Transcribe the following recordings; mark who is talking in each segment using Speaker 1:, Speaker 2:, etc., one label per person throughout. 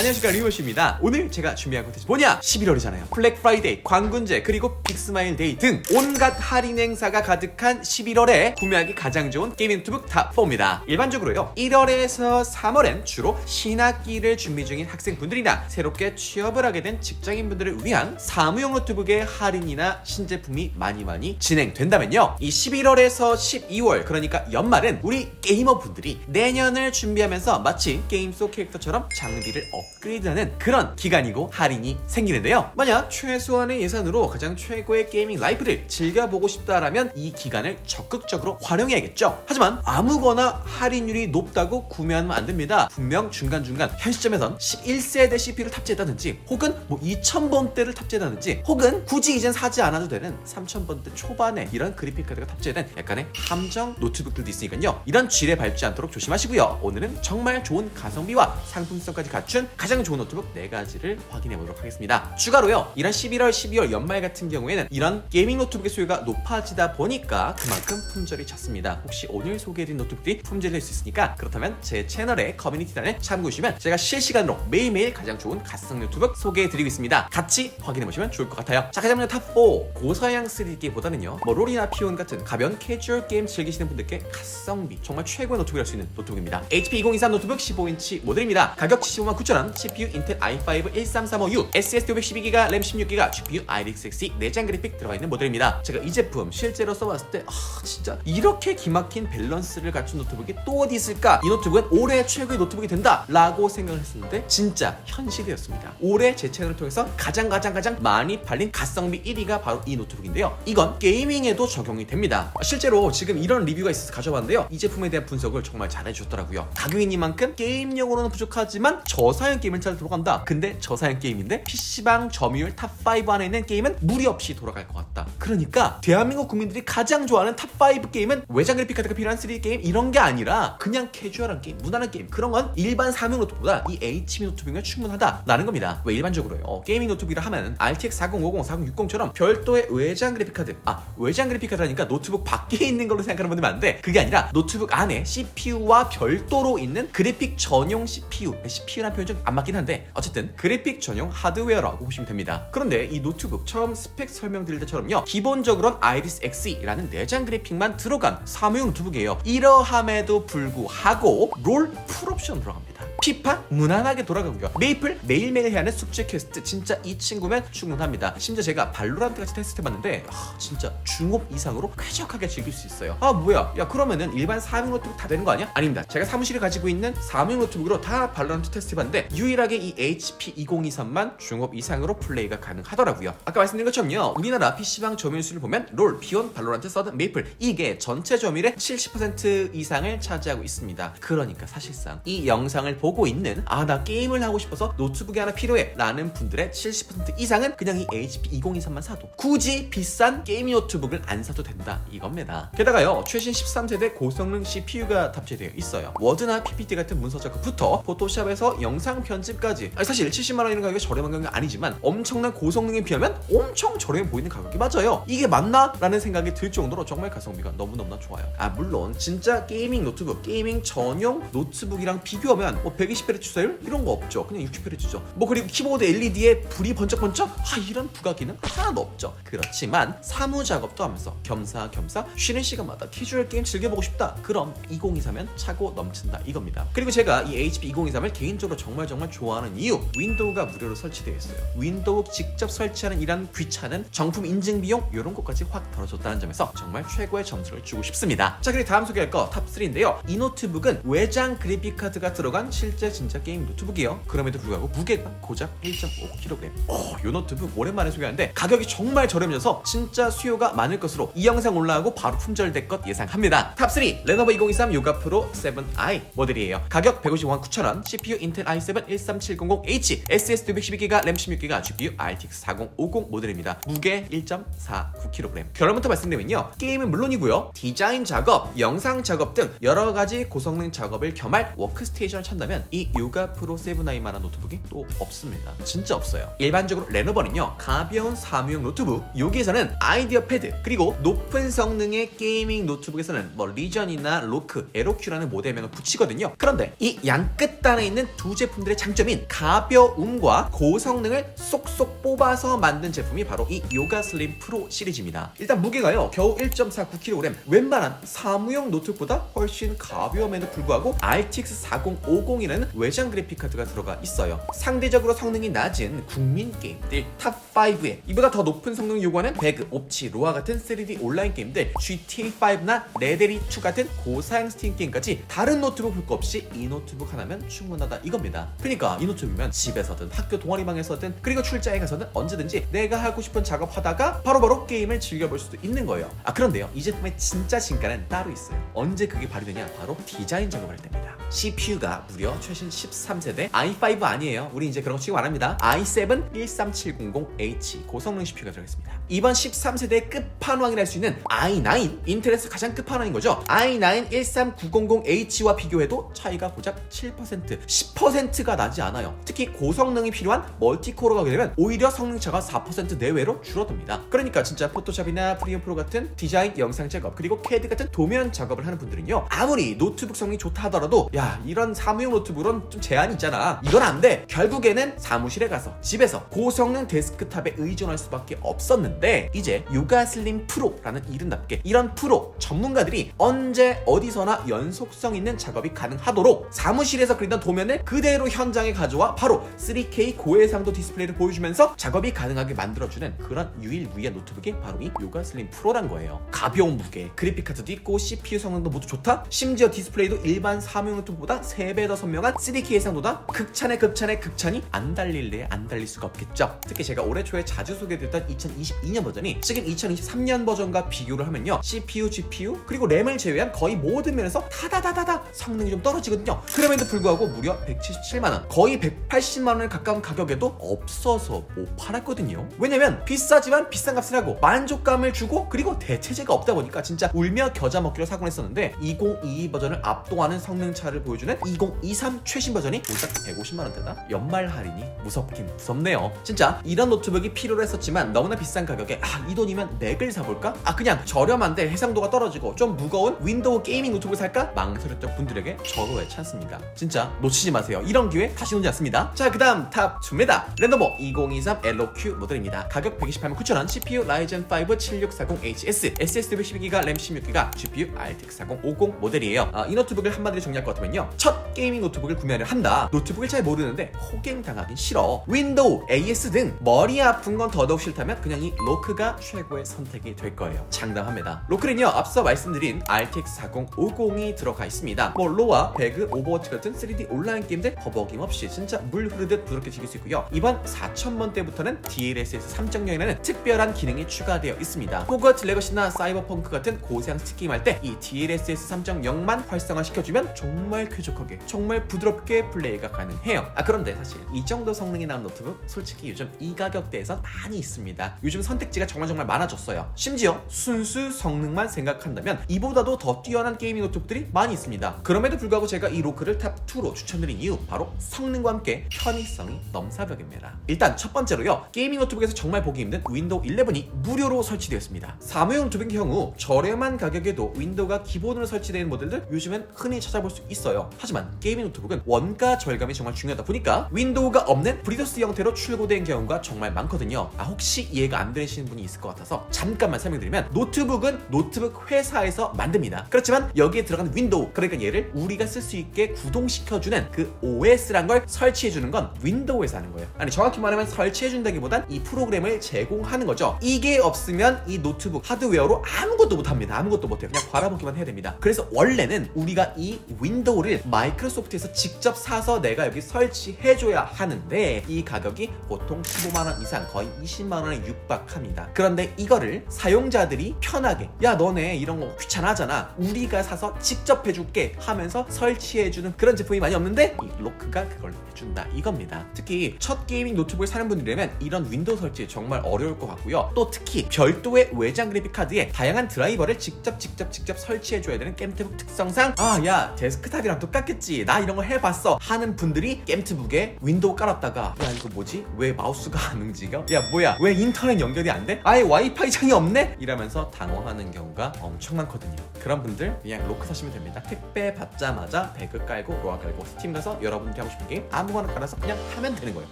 Speaker 1: 안녕하십니까 리오시입니다. 오늘 제가 준비한 콘텐츠 뭐냐? 11월이잖아요. 블랙 프라이데이 광군제 그리고 빅스마일 데이 등 온갖 할인 행사가 가득한 11월에 구매하기 가장 좋은 게이밍 노트북 탑4입니다. 일반적으로요 1월에서 3월엔 주로 신학기를 준비 중인 학생분들이나 새롭게 취업을 하게 된 직장인분들을 위한 사무용 노트북의 할인이나 신제품이 많이 많이 진행된다면요 이 11월에서 12월 그러니까 연말은 우리 게이머분들이 내년을 준비하면서 마치 게임 속 캐릭터처럼 장비를 업 그레이드하는 그런 기간이고 할인이 생기는데요. 만약 최소한의 예산으로 가장 최고의 게이밍 라이프를 즐겨보고 싶다라면 이 기간을 적극적으로 활용해야겠죠. 하지만 아무거나 할인율이 높다고 구매하면 안 됩니다. 분명 중간중간 현 시점에선 11세대 CPU를 탑재했다든지 혹은 뭐 2000번대를 탑재했다든지 혹은 굳이 이젠 사지 않아도 되는 3000번대 초반에 이런 그래픽 카드가 탑재된 약간의 함정 노트북들도 있으니까요. 이런 쥐레 밟지 않도록 조심하시고요. 오늘은 정말 좋은 가성비와 상품성까지 갖춘 가장 좋은 노트북 4가지를 확인해 보도록 하겠습니다. 추가로요. 이런 11월, 12월 연말 같은 경우에는 이런 게이밍 노트북의 수요가 높아지다 보니까 그만큼 품절이 잦습니다. 혹시 오늘 소개해드린 노트북들이 품절이 될수 있으니까 그렇다면 제 채널의 커뮤니티단을 참고해 주시면 제가 실시간으로 매일매일 가장 좋은 가성 노트북 소개해드리고 있습니다. 같이 확인해 보시면 좋을 것 같아요. 자, 가장 먼저 탑4 고사양 3D기보다는요. 뭐 롤이나 피온 같은 가벼운 캐주얼 게임 즐기시는 분들께 가성비 정말 최고의 노트북이랄 수 있는 노트북입니다. HP 2023 노트북 15인치 모델입니다. 가격 75만 9천원, CPU 인텔 i5 13355U, SSD 512기가, 램 16기가, GPU RX X 내장 그래픽 들어가 있는 모델입니다. 제가 이 제품 실제로 써봤을 때 아, 진짜 이렇게 기막힌 밸런스를 갖춘 노트북이 또 어디 있을까? 이 노트북은 올해 최고의 노트북이 된다 라고 생각을 했었는데 진짜 현실이었습니다. 올해 제 채널을 통해서 가장 가장 가장 많이 팔린 가성비 1위가 바로 이 노트북인데요. 이건 게이밍에도 적용이 됩니다. 실제로 지금 이런 리뷰가 있어서 가져봤는데요. 이 제품에 대한 분석을 정말 잘해주셨더라고요. 가격이니만큼 게임용으로는 부족하지만 저사양 게임을 잘 돌아간다. 근데 저사양 게임인데 PC방 점유율 탑5 안에 있는 게임은 무리 없이 돌아갈 것 같다. 그러니까 대한민국 국민들이 가장 좋아하는 탑5 게임은 외장 그래픽 카드가 필요한 3D 게임 이런 게 아니라 그냥 캐주얼한 게임, 무난한 게임 그런 건 일반 사무 노트보다 이 HP 노트북이면 충분하다라는 겁니다. 왜 일반적으로요? 어, 게이밍 노트북이라 하면 RTX 4050, 4060처럼 별도의 외장 그래픽 카드 아 외장 그래픽 카드라니까 노트북 밖에 있는 걸로 생각하는 분들 많은데 그게 아니라 노트북 안에 CPU와 별도로 있는 그래픽 전용 CPU CPU라는 표현 좀안 맞긴 한데 어쨌든 그래픽 전용 하드웨어라고 보시면 됩니다. 그런데 이 노트북 처음 스펙 설명드릴 때처럼요 기본적으로는 아이리스 Xe라는 내장 그래픽만 들어간 사무용 노트북이에요. 이러함에도 불구하고 롤 풀옵션 들어갑니다. 피파 무난하게 돌아가고요. 메이플 매일매일 해야 하는 숙제 퀘스트 진짜 이 친구면 충분합니다. 심지어 제가 발로란트 같이 테스트해봤는데 아, 진짜 중업 이상으로 쾌적하게 즐길 수 있어요. 아 뭐야? 야 그러면은 일반 사무용 노트북 다 되는 거 아니야? 아닙니다. 제가 사무실에 가지고 있는 사무용 노트북으로 다 발로란트 테스트해봤는데 유일하게 이 HP 2023만 중업 이상으로 플레이가 가능하더라고요. 아까 말씀드린 것처럼요. 우리나라 PC방 점유율 수를 보면 롤, 비온, 발로란트, 서든, 메이플 이게 전체 점유율의 70% 이상을 차지하고 있습니다. 그러니까 사실상 이 영상을 보고 있는 아 나 게임을 하고 싶어서 노트북이 하나 필요해 라는 분들의 70% 이상은 그냥 이 HP 2023만 사도 굳이 비싼 게이밍 노트북을 안 사도 된다 이겁니다. 게다가요 최신 13세대 고성능 CPU가 탑재되어 있어요. 워드나 PPT 같은 문서 작업부터 포토샵에서 영상 편집까지 사실 70만 원이라는 가격이 저렴한 가격이 아니지만 엄청난 고성능에 비하면 엄청 저렴해 보이는 가격이 맞아요. 이게 맞나? 라는 생각이 들 정도로 정말 가성비가 너무너무나 좋아요. 아 물론 진짜 게이밍 노트북, 게이밍 전용 노트북이랑 비교하면 뭐 120Hz 주사율 이런 거 없죠. 그냥 60Hz죠. 뭐 그리고 키보드 LED에 불이 번쩍번쩍 아 이런 부가 기능 하나도 없죠. 그렇지만 사무 작업도 하면서 겸사겸사 쉬는 시간마다 캐주얼 게임 즐겨보고 싶다. 그럼 2023면 차고 넘친다 이겁니다. 그리고 제가 이 HP 2023을 개인적으로 정말 정말 좋아하는 이유 윈도우가 무료로 설치되어 있어요. 윈도우 직접 설치하는 이런 귀찮은 정품 인증 비용 이런 것까지 확 덜어줬다는 점에서 정말 최고의 점수를 주고 싶습니다. 자 그리고 다음 소개할 거 탑 3인데요. 이 노트북은 외장 그래픽 카드가 들어간 실제 진짜 게임 노트북이에요. 그럼에도 불구하고 무게가 고작 1.5kg. 오, 이 노트북 오랜만에 소개하는데 가격이 정말 저렴해져서 진짜 수요가 많을 것으로 이 영상 올라가고 바로 품절될 것 예상합니다. 탑3 레노버 2023 요가 프로 7i 모델이에요. 가격 155만 9천원, CPU 인텔 i7 13700H, SSD 612기가, 램 16기가, GPU RTX 4050 모델입니다. 무게 1.49kg. 결론부터 말씀드리면요. 게임은 물론이고요. 디자인 작업, 영상 작업 등 여러 가지 고성능 작업을 겸할 워크스테이션을 찾는다면 하면 이 요가 프로 7i만한 노트북이 또 없습니다. 진짜 없어요. 일반적으로 레노버는요 가벼운 사무용 노트북 여기에서는 아이디어 패드 그리고 높은 성능의 게이밍 노트북에서는 뭐 리전이나 로크, 에로큐라는 모델명을 붙이거든요. 그런데 이 양 끝단에 있는 두 제품들의 장점인 가벼움과 고성능을 쏙쏙 뽑아서 만든 제품이 바로 이 요가 슬림 프로 시리즈입니다. 일단 무게가요 겨우 1.49kg 웬만한 사무용 노트북보다 훨씬 가벼움에도 불구하고 RTX 4050이라는 외장 그래픽 카드가 들어가 있어요. 상대적으로 성능이 낮은 국민 게임들 탑5에 이보다 더 높은 성능을 요구하는 배그, 옵치, 로아 같은 3D 온라인 게임들 GTA5나 레데리2 같은 고사양 스팀 게임까지 다른 노트북 볼 거 없이 이 노트북 하나면 충분하다 이겁니다. 그러니까 이 노트북이면 집에서든 학교 동아리방에서든 그리고 출장에 가서든 언제든지 내가 하고 싶은 작업하다가 바로바로 게임을 즐겨볼 수도 있는 거예요. 아 그런데요 이 제품의 진짜 진가는 따로 있어요. 언제 그게 발휘되냐 바로 디자인 작업을 할 때입니다. CPU가 무려 최신 13세대 i5 아니에요. 우리 이제 그런 거 취급 안 합니다. i7 13700H 고성능 CPU가 들어있습니다. 이번 13세대의 끝판왕이라 할 수 있는 i9 인텔에서 가장 끝판왕인 거죠. i9 13900H와 비교해도 차이가 고작 7% 10%가 나지 않아요. 특히 고성능이 필요한 멀티코어가 가게 되면 오히려 성능차가 4% 내외로 줄어듭니다. 그러니까 진짜 포토샵이나 프리미어 프로 같은 디자인 영상 작업 그리고 캐드 같은 도면 작업을 하는 분들은요 아무리 노트북 성능이 좋다 하더라도 야 이런 사무용 노트북은 좀 제한이 있잖아 이건 안 돼 결국에는 사무실에 가서 집에서 고성능 데스크탑에 의존할 수밖에 없었는데 이제 요가 슬림 프로라는 이름답게 이런 프로 전문가들이 언제 어디서나 연속성 있는 작업이 가능하도록 사무실에서 그리던 도면을 그대로 현장에 가져와 바로 3K 고해상도 디스플레이를 보여주면서 작업이 가능하게 만들어주는 그런 유일무이한 노트북이 바로 이 요가 슬림 프로란 거예요. 가벼운 무게, 그래픽 카드도 있고 CPU 성능도 모두 좋다. 심지어 디스플레이도 일반 사무용 노트북보다 3배 더 선명 한 3K 해상도다. 극찬의 극찬의 극찬이 안 달릴래 안 달릴 수가 없겠죠. 특히 제가 올해 초에 자주 소개드렸던 2022년 버전이 지금 2023년 버전과 비교를 하면요. CPU, GPU 그리고 램을 제외한 거의 모든 면에서 타다다다다 성능이 좀 떨어지거든요. 그럼에도 불구하고 무려 177만 원, 거의 180만 원에 가까운 가격에도 없어서 못 팔았거든요. 왜냐면 비싸지만 비싼 값을 하고 만족감을 주고 그리고 대체제가 없다 보니까 진짜 울며 겨자 먹기로 사곤 했었는데 2022 버전을 압도하는 성능 차를 보여주는 2023 최신 버전이 고작 150만 원대다. 연말 할인이 무섭긴 무섭네요. 진짜 이런 노트북이 필요로 했었지만 너무나 비싼 가격에 아 이 돈이면 맥을 사볼까? 아 그냥 저렴한데 해상도가 떨어지고 좀 무거운 윈도우 게이밍 노트북을 살까? 망설였던 분들에게 절호의 찬스입니다. 진짜 놓치지 마세요. 이런 기회 다시 오지 않습니다. 자 그 다음 탑 2입니다. 랜더머 2023 LOQ 모델입니다. 가격 128만 9천원, CPU 라이젠 5 7640HS, SSD 112기가, 램 16기가, GPU RTX 4050 모델이에요. 아, 이 노트북을 한마디로 정리할 것 같으면요. 첫 게이밍 노트북 을 구매를 한다. 노트북을 잘 모르는데 호갱 당하긴 싫어. 윈도우, AS 등 머리 아픈 건 더더욱 싫다면 그냥 이 로크가 최고의 선택이 될 거예요. 장담합니다. 로크는요 앞서 말씀드린 RTX 4050이 들어가 있습니다. 뭐 로아, 배그, 오버워치 같은 3D 온라인 게임들 허벅임없이 진짜 물 흐르듯 부드럽게 즐길 수 있고요. 이번 4000번대부터는 DLSS 3.0이라는 특별한 기능이 추가되어 있습니다. 호그와트 레거시나 사이버펑크 같은 고사양 스틱 게임 할 때 이 DLSS 3.0만 활성화시켜주면 정말 쾌적하게 정말 부드럽게 플레이가 가능해요. 아 그런데 사실 이 정도 성능이 나온 노트북 솔직히 요즘 이 가격대에서 많이 있습니다. 요즘 선택지가 정말 정말 많아졌어요. 심지어 순수 성능만 생각한다면 이보다도 더 뛰어난 게이밍 노트북들이 많이 있습니다. 그럼에도 불구하고 제가 이 로크를 탑 2로 추천드린 이유 바로 성능과 함께 편의성이 넘사벽입니다. 일단 첫 번째로요. 게이밍 노트북에서 정말 보기 힘든 윈도우 11이 무료로 설치되었습니다. 사무용 노트북의 경우 저렴한 가격에도 윈도우가 기본으로 설치되는 모델들 요즘엔 흔히 찾아볼 수 있어요. 하지만 게이밍 노트북은 원가 절감이 정말 중요하다 보니까 윈도우가 없는 브리더스 형태로 출고된 경우가 정말 많거든요. 아 혹시 이해가 안 되시는 분이 있을 것 같아서 잠깐만 설명드리면 노트북은 노트북 회사에서 만듭니다. 그렇지만 여기에 들어간 윈도우 그러니까 얘를 우리가 쓸 수 있게 구동시켜주는 그 OS란 걸 설치해주는 건 윈도우에서 하는 거예요. 아니 정확히 말하면 설치해준다기보단 이 프로그램을 제공하는 거죠. 이게 없으면 이 노트북 하드웨어로 아무것도 못합니다. 아무것도 못해요. 그냥 바라보기만 해야 됩니다. 그래서 원래는 우리가 이 윈도우를 마이크로소프트에서 직접 사서 내가 여기 설치해줘야 하는데 이 가격이 보통 15만 원 이상 거의 20만 원에 육박합니다. 그런데 이거를 사용자들이 편하게 야 너네 이런 거 귀찮아하잖아. 우리가 사서 직접 해줄게 하면서 설치해주는 그런 제품이 많이 없는데 이 로크가 그걸 해준다 이겁니다. 특히 첫 게이밍 노트북을 사는 분들이라면 이런 윈도우 설치 정말 어려울 것 같고요. 또 특히 별도의 외장 그래픽 카드에 다양한 드라이버를 직접 직접 직접 설치해줘야 되는 겜트북 특성상 아 야 데스크탑 그래픽카드랑 똑같겠지 나 이런 거 해봤어 하는 분들이 게임트북에 윈도우 깔았다가 야 이거 뭐지? 왜 마우스가 안 움직여? 야 뭐야 왜 인터넷 연결이 안 돼? 아예 와이파이 창이 없네? 이러면서 당황하는 경우가 엄청 많거든요 그런 분들 그냥 로크 사시면 됩니다 택배 받자마자 배그 깔고 로아 깔고 스팀 가서 여러분들이 하고 싶은 게임 아무거나 깔아서 그냥 하면 되는 거예요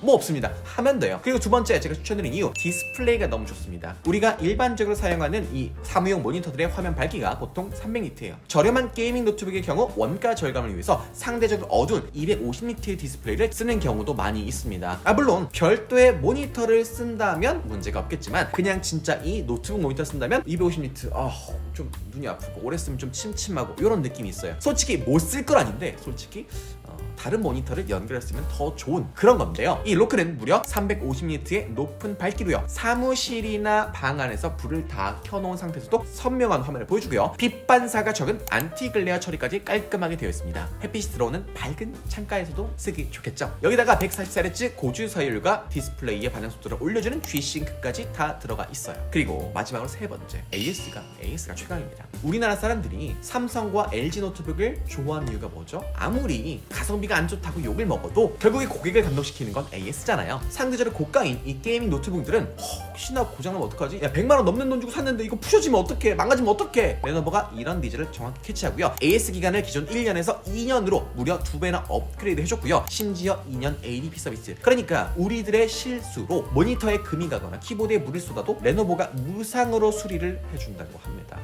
Speaker 1: 뭐 없습니다 하면 돼요 그리고 두 번째 제가 추천드린 이유 디스플레이가 너무 좋습니다 우리가 일반적으로 사용하는 이 사무용 모니터들의 화면 밝기가 보통 300니트예요 저렴한 게이밍 노트북의 경우 원가 절감을 위해서 상대적으로 어두운 250니트의 디스플레이를 쓰는 경우도 많이 있습니다. 아 물론 별도의 모니터를 쓴다면 문제가 없겠지만 그냥 진짜 이 노트북 모니터 쓴다면 250니트 아 좀 눈이 아프고 오래 쓰면 좀 침침하고 이런 느낌이 있어요. 솔직히 못 쓸 건 아닌데 솔직히 어, 다른 모니터를 연결했으면 더 좋은 그런 건데요. 이 로크는 무려 350니트의 높은 밝기로요. 사무실이나 방 안에서 불을 다 켜놓은 상태에서도 선명한 화면을 보여주고요. 빛 반사가 적은 안티 글레어 처리까지 깔끔하게 되어 있습니다. 햇빛이 들어오는 밝은 창가에서도 쓰기 좋겠죠. 여기다가 144Hz 고주 서열과 디스플레이의 반영 속도를 올려주는 G-Sync까지 다 들어가 있어요. 그리고 마지막으로 세 번째 AS가 AS가 최강입니다. 우리나라 사람들이 삼성과 LG 노트북을 좋아하는 이유가 뭐죠? 아무리 가성비 가 안 좋다고 욕을 먹어도 결국에 고객을 감동시키는 건 AS잖아요. 상대적으로 고가인 이 게이밍 노트북들은 혹시나 고장나면 어떡하지? 야 100만 원 넘는 돈 주고 샀는데 이거 부셔지면 어떡해? 망가지면 어떡해? 레노버가 이런 니즈를 정확히 캐치하고요. AS 기간을 기존 1년에서 2년으로 무려 두 배나 업그레이드 해줬고요. 심지어 2년 ADP 서비스. 그러니까 우리들의 실수로 모니터에 금이 가거나 키보드에 물을 쏟아도 레노버가 무상으로 수리를 해준다고 합니다.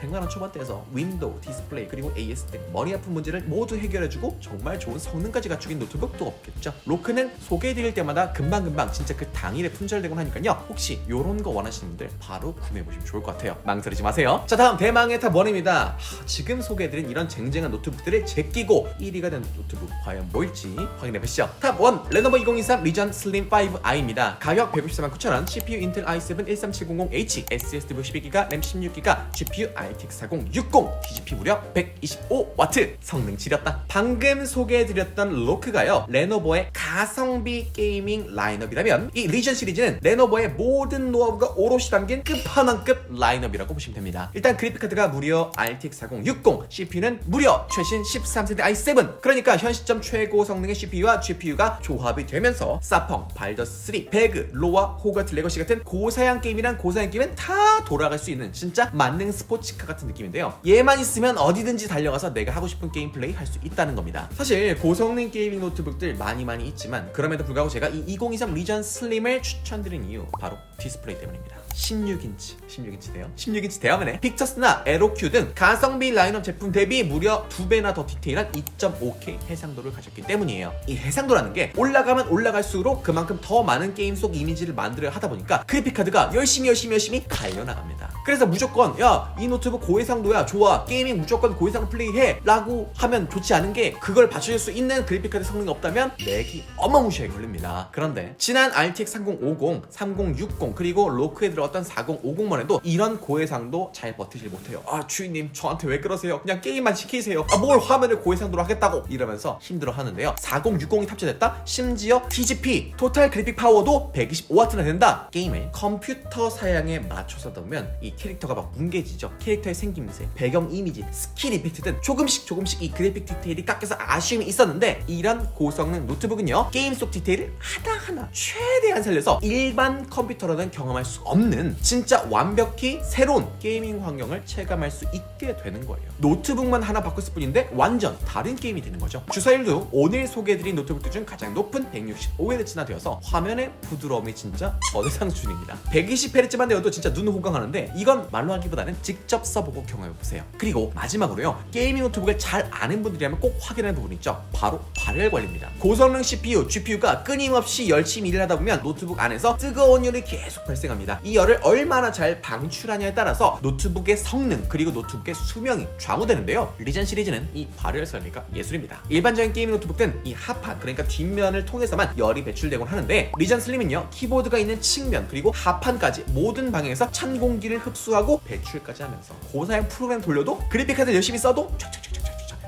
Speaker 1: 100만 원 초반대에서 윈도우, 디스플레이, 그리고 AS 등 머리 아픈 문제를 모두 해결해주고 정말 좋은 성능까지 갖추긴 노트북도 없겠죠. 로크는 소개해드릴 때마다 금방금방 진짜 그 당일에 품절되곤 하니까요. 혹시 이런 거 원하시는 분들 바로 구매해보시면 좋을 것 같아요. 망설이지 마세요. 자 다음 대망의 탑 1입니다. 지금 소개해드린 이런 쟁쟁한 노트북들을 제끼고 1위가 된 노트북 과연 뭐일지 확인해보시죠. 탑 1 레노버 2023 리전 슬림 5i입니다. 가격 154만 9천원 CPU 인텔 i7 13700H SSD 12기가 램 16기가 GPU RTX 4060 DGP 무려 125W 성능 지렸다. 방금 소개해드렸던 로크가요 레노버의 가성비 게이밍 라인업이라면 이 리전 시리즈는 레노버의 모든 노하우가 오롯이 담긴 끝판왕급 라인업이라고 보시면 됩니다. 일단 그래픽카드가 무려 RTX 4060 CPU는 무려 최신 13세대 i7 그러니까 현 시점 최고 성능의 CPU와 GPU가 조합이 되면서 사펑, 발더스3, 배그, 로아, 호가트 레거시 같은 고사양 게임이랑 고사양 게임은 다 돌아갈 수 있는 진짜 만능 스포츠 카 같은 느낌인데요. 얘만 있으면 어디든지 달려가서 내가 하고 싶은 게임 플레이 할 수 있다는 겁니다. 사실 고성능 게이밍 노트북들 많이 많이 있지만 그럼에도 불구하고 제가 이 2023 리전 슬림을 추천드린 이유 바로 디스플레이 때문입니다. 16인치, 16인치 대요. 16인치 대화면에 픽처스나 에로큐 등 가성비 라인업 제품 대비 무려 두 배나 더 디테일한 2.5K 해상도를 가졌기 때문이에요. 이 해상도라는 게 올라가면 올라갈수록 그만큼 더 많은 게임 속 이미지를 만들어야 하다 보니까 그래픽 카드가 열심히 열심히 열심히 갈려 나갑니다. 그래서 무조건 야 이 노트북 고해상도야 좋아 게이밍 무조건 고해상도 플레이해 라고 하면 좋지 않은 게 그걸 받쳐줄 수 있는 그래픽 카드 성능이 없다면 렉이 어마무시하게 걸립니다. 그런데 지난 RTX 3050, 3060 그리고 로크에 들어 갔던 4050만 해도 이런 고해상도 잘 버티질 못해요. 아 주인님 저한테 왜 그러세요? 그냥 게임만 시키세요. 아 뭘 화면을 고해상도로 하겠다고 이러면서 힘들어 하는데요. 4060이 탑재됐다. 심지어 TGP 토탈 그래픽 파워도 125W나 된다. 게임을 컴퓨터 사양에 맞춰서 넣으면 이 캐릭터가 막 뭉개지죠. 캐릭터의 생김새, 배경 이미지, 스킬 이펙트 등 조금씩 조금씩 이 그래픽 디테일이 깎여서 아쉬움이 있었는데 이런 고성능 노트북은요 게임 속 디테일을 하나하나 최대한 살려서 일반 컴퓨터로는 경험할 수 없는 진짜 완벽히 새로운 게이밍 환경을 체감할 수 있게 되는 거예요. 노트북만 하나 바꿨을 뿐인데 완전 다른 게임이 되는 거죠. 주사일도 오늘 소개해드린 노트북들 중 가장 높은 165Hz나 되어서 화면의 부드러움이 진짜 어대상 수준입니다. 120Hz만 되어도 진짜 눈 호강하는데 이건 말로 하기보다는 직접 써보고 경험해보세요. 그리고 마지막으로요. 게이밍 노트북을 잘 아는 분들이라면 꼭 확인할 부분 있죠. 바로 발열 관리입니다. 고성능 CPU, GPU가 끊임없이 열심히 일을 하다 보면 노트북 안에서 뜨거운 열이 계속 발생합니다. 이 열을 얼마나 잘 방출하냐에 따라서 노트북의 성능 그리고 노트북의 수명이 좌우되는데요. 리전 시리즈는 이 발열 설비가 예술입니다. 일반적인 게이밍 노트북은 이 하판 그러니까 뒷면을 통해서만 열이 배출되곤 하는데 리전 슬림은요 키보드가 있는 측면 그리고 하판까지 모든 방향에서 찬 공기를 흡수하고 배출까지 하면서 고사양 프로그램 돌려도 그래픽카드 열심히 써도 촥촥촥촥촥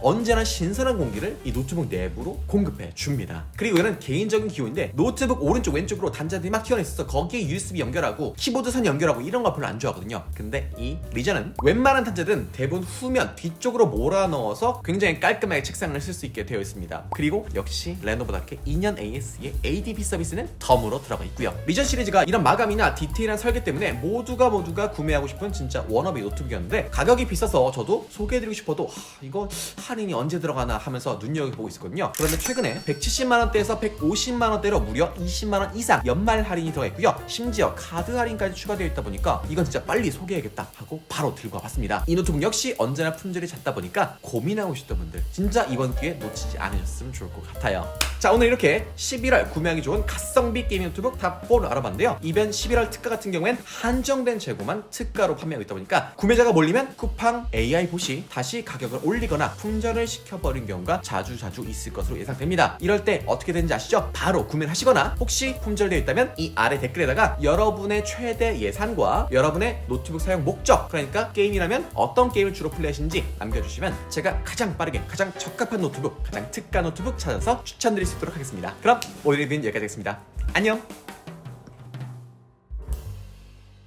Speaker 1: 언제나 신선한 공기를 이 노트북 내부로 공급해 줍니다. 그리고 이는 개인적인 기호인데 노트북 오른쪽 왼쪽으로 단자들이 막 튀어나 있어서 거기에 USB 연결하고 키보드 선 연결하고 이런 거 별로 안 좋아하거든요. 근데 이 리전은 웬만한 단자들은 대부분 후면 뒤쪽으로 몰아 넣어서 굉장히 깔끔하게 책상을 쓸 수 있게 되어 있습니다. 그리고 역시 레노버답게 2년 AS의 ADP 서비스는 덤으로 들어가 있고요. 리전 시리즈가 이런 마감이나 디테일한 설계 때문에 모두가 모두가 구매하고 싶은 진짜 원업의 노트북이었는데 가격이 비싸서 저도 소개해드리고 싶어도 하, 이거 할인이 언제 들어가나 하면서 눈여겨보고 있었거든요. 그런데 최근에 170만 원대에서 150만 원대로 무려 20만 원 이상 연말 할인이 들어가 있고요. 심지어 카드 할인까지 추가되어 있다 보니까 이건 진짜 빨리 소개해야겠다 하고 바로 들고 와봤습니다. 이 노트북 역시 언제나 품질이 잦다 보니까 고민하고 싶던 분들 진짜 이번 기회 놓치지 않으셨으면 좋을 것 같아요. 자 오늘 이렇게 11월 구매하기 좋은 가성비 게이밍 노트북 탑4를 알아봤는데요. 이번 11월 특가 같은 경우엔 한정된 재고만 특가로 판매하고 있다 보니까 구매자가 몰리면 쿠팡 AI 보시 다시 가격을 올리거나 품 절을 시켜버린 경우가 자주 자주 있을 것으로 예상됩니다. 이럴 때 어떻게 되는지 아시죠? 바로 구매를 하시거나 혹시 품절되어 있다면 이 아래 댓글에다가 여러분의 최대 예산과 여러분의 노트북 사용 목적 그러니까 게임이라면 어떤 게임을 주로 플레이하시는지 남겨주시면 제가 가장 빠르게 가장 적합한 노트북 가장 특가 노트북 찾아서 추천드릴 수 있도록 하겠습니다. 그럼 오늘 리뷰는 여기까지 하겠습니다. 안녕!